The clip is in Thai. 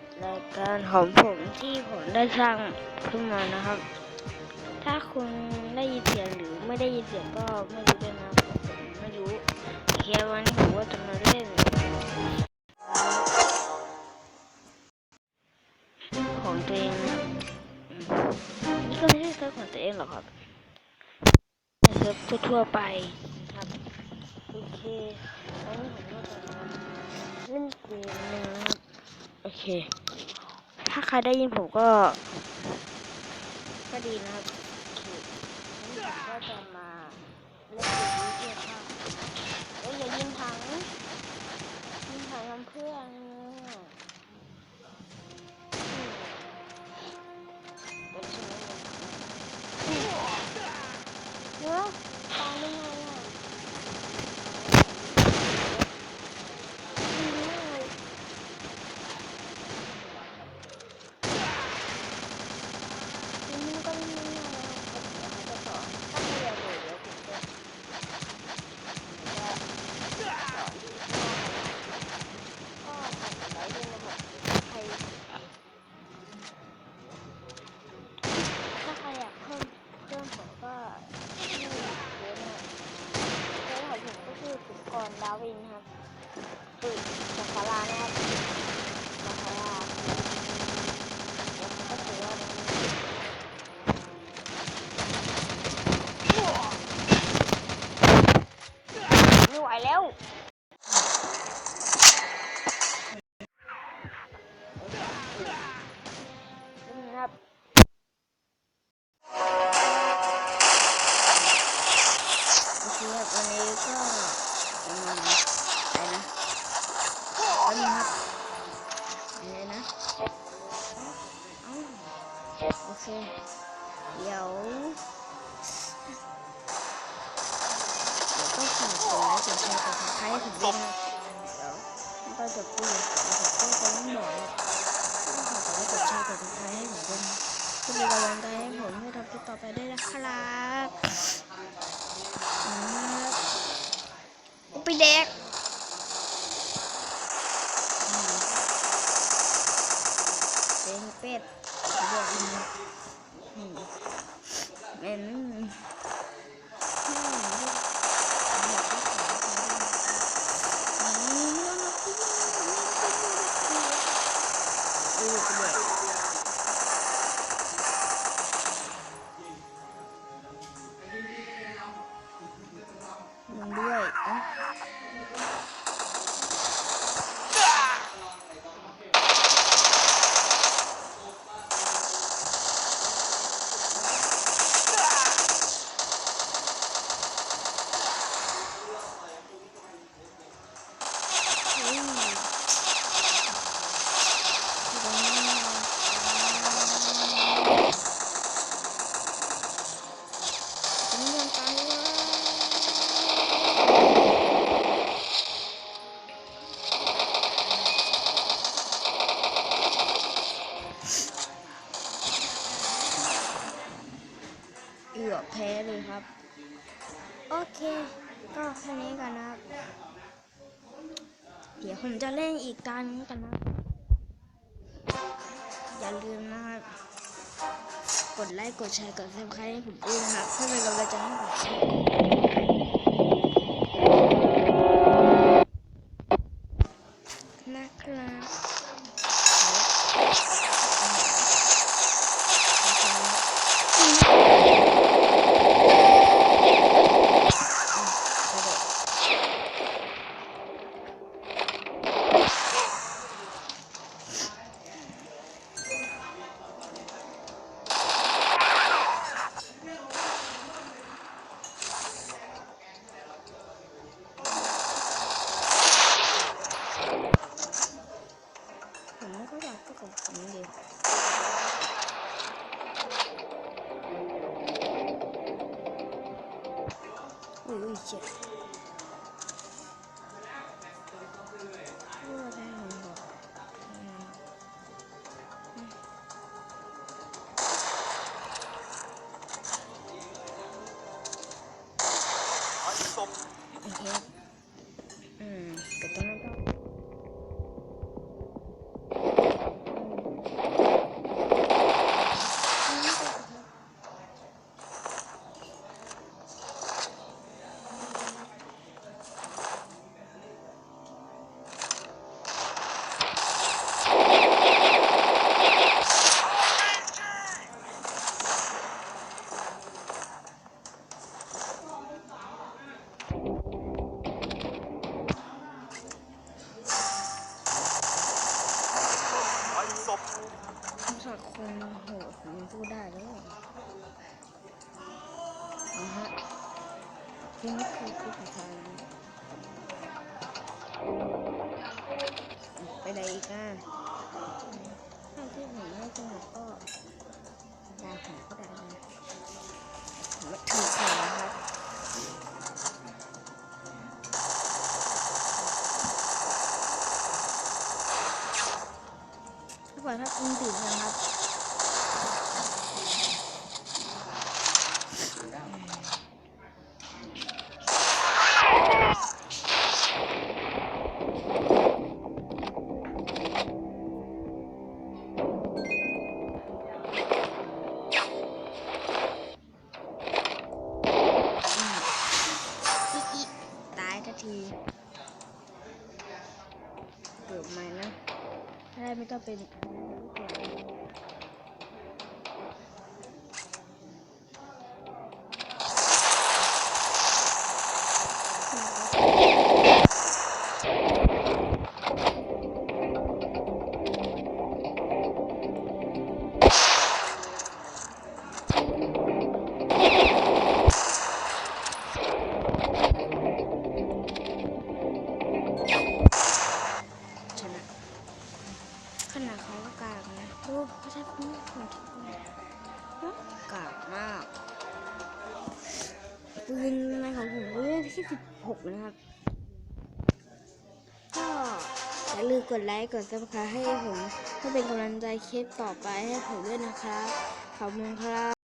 กับรายการของผมที่ผมได้สร้างขึ้นมานะครับ ถ้าคุณได้ยินเสียงหรือไม่ได้ยินเสียงก็ไม่รู้ด้วยนะครับเพราะผมไม่รู้โอเควันนี้ผมก็จะมาเล่น ของตัวเองนี่ก็ไม่ใช่เซิร์ฟของตัวเองหรอกครับเป็นเซิร์ฟทั่วๆไปครับโอเควันนี้ผมก็จะเล่นเกม เค ถ้าใครได้ยินผมก็ ก็ดีนะครับโอเควันนี้ผมก็จะมาเล่นเกมนี้เกี่ยวกับเอ้ยอย่ายิงถังยิงถังทำเพื่อนเนี่ยอืมเดี๋ยวชิมให้ดูเดี๋ยวตายได้ไงอะ ถ้าใครอยากเพิ่มเพิ่มผมก็ที่เฟซนะเฟซของผมก็คือสุกรดาวินครับสุสักลานะครับสักลาแล้วก็ถือว่าไม่ไหวแล้วนะครับ โอเคเดี๋ยวเดี๋ยวก็ฝากกดไลค์กดแชร์กดติดตามให้ผมด้วยนะเดี๋ยวไม่ก็จะพูดแล้วผมก็จะไม่บอกเลยต้องฝากกดไลค์กดแชร์กดติดตามให้ผมด้วยนะเพื่อเป็นกำลังใจให้ผมให้ทำคลิปต่อไปได้นะครับครับเอาไปแดกเป็นเป็ด ก็แค่นี้กันนะครับ เดี๋ยวผมจะเล่นอีกกานึงกันนะ อย่าลืมนะครับ กดไลค์ กดแชร์ กดซับสไครต์ให้ผมด้วยนะครับ เพื่อเป็นกำลังใจให้ผม ちゃそうだ、ん。 ศพคนโหดผมยังพูดได้เลยนะฮะนี่คือคลิปของทางไปไหนอีกอะถ้าที่ผมไม่สนุกก็ตามผมก็ได้นะไม่ถูกใจ นะครับถ้าปล่อยถ้าคุณดื่มนะครับทีเกือบมานะ ถ้าได้ ปืนอะไรของผมเรื่องที่สิบหกนะครับ ก็อย่าลืมกดไลค์กดซับสไครต์ให้ผมเพื่อเป็นกำลังใจคลิปต่อไปให้ผมด้วยนะครับขอบคุณครับ